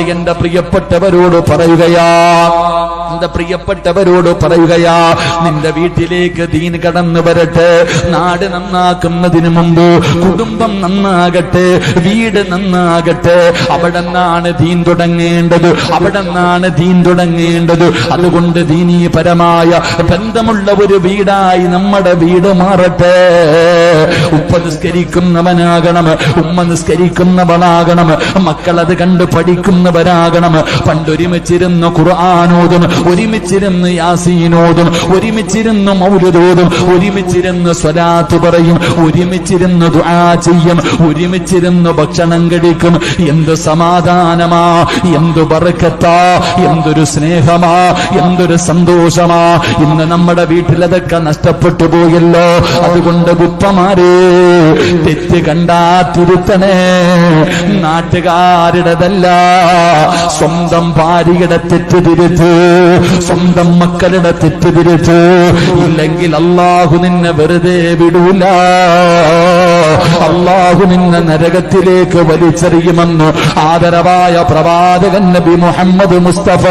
എന്റെ പ്രിയപ്പെട്ടവരോട് പറയുകയാ. എന്റെ പ്രിയപ്പെട്ടവരോട് പറയുകയാ. നിന്റെ വീട്ടിലേക്ക് ദീൻ കടന്നു വരട്ടെ. നാട് നന്നാക്കുന്നതിന് മുമ്പ് കുടുംബം നന്നാകട്ടെ. വീട് നന്നാകട്ടെ. അവിടെ നിന്നാണ് ദീൻ തുടങ്ങേണ്ടത്. അവിടെ നിന്നാണ് ദീൻ തുടങ്ങേണ്ടത്. അതുകൊണ്ട് ദീനീപരമായ ബന്ധമുള്ള ഒരു വീടായി നമ്മുടെ വീട് മാറട്ടെ. ഉപ്പ നിസ്കരിക്കുന്നവനാകണം ഉമ്മ നിസ്കരിക്കുന്നവനാകണം അത് കണ്ട് പഠിക്കുന്നവരാകണം പണ്ടൊരുമിച്ചിരുന്ന് ഖുർആാനോതും ഒരുമിച്ചിരുന്ന് യാസീനോതും ഒരുമിച്ചിരുന്ന് മൗലതോതും ഒരുമിച്ചിരുന്ന് സ്വലാത്ത് പറയും ഒരുമിച്ചിരുന്ന് ദുആ ചെയ്യും ഒരുമിച്ചിരുന്ന് ഭക്ഷണം കഴിക്കും. എന്ത് സമാധാനമാ എന്ത് ബർക്കത്താ എന്തൊരു സ്നേഹമാ എന്തൊരു സന്തോഷമാ. ഇന്ന് നമ്മുടെ വീട്ടിലതൊക്കെ നഷ്ടപ്പെട്ടു പോയല്ലോ. അതുകൊണ്ട് ഗുപ്പമാരെ തെറ്റ് കണ്ടാ തിരുത്തണേ നാട്ടുകാരുടേതല്ല. സ്വന്തം ഭാര്യയുടെ തെറ്റ് തിരുത്ത് സ്വന്തം മക്കളുടെ തെറ്റ് തിരുത്ത്. ഇല്ലെങ്കിൽ അള്ളാഹു നിന്നെ വെറുതെ വിടൂല. അള്ളാഹു നിന്നെ നരകത്തിലേക്ക് വലിച്ചെറിയുമെന്ന് ആദരവായ പ്രവാചകൻ നബി മുഹമ്മദ് മുസ്തഫ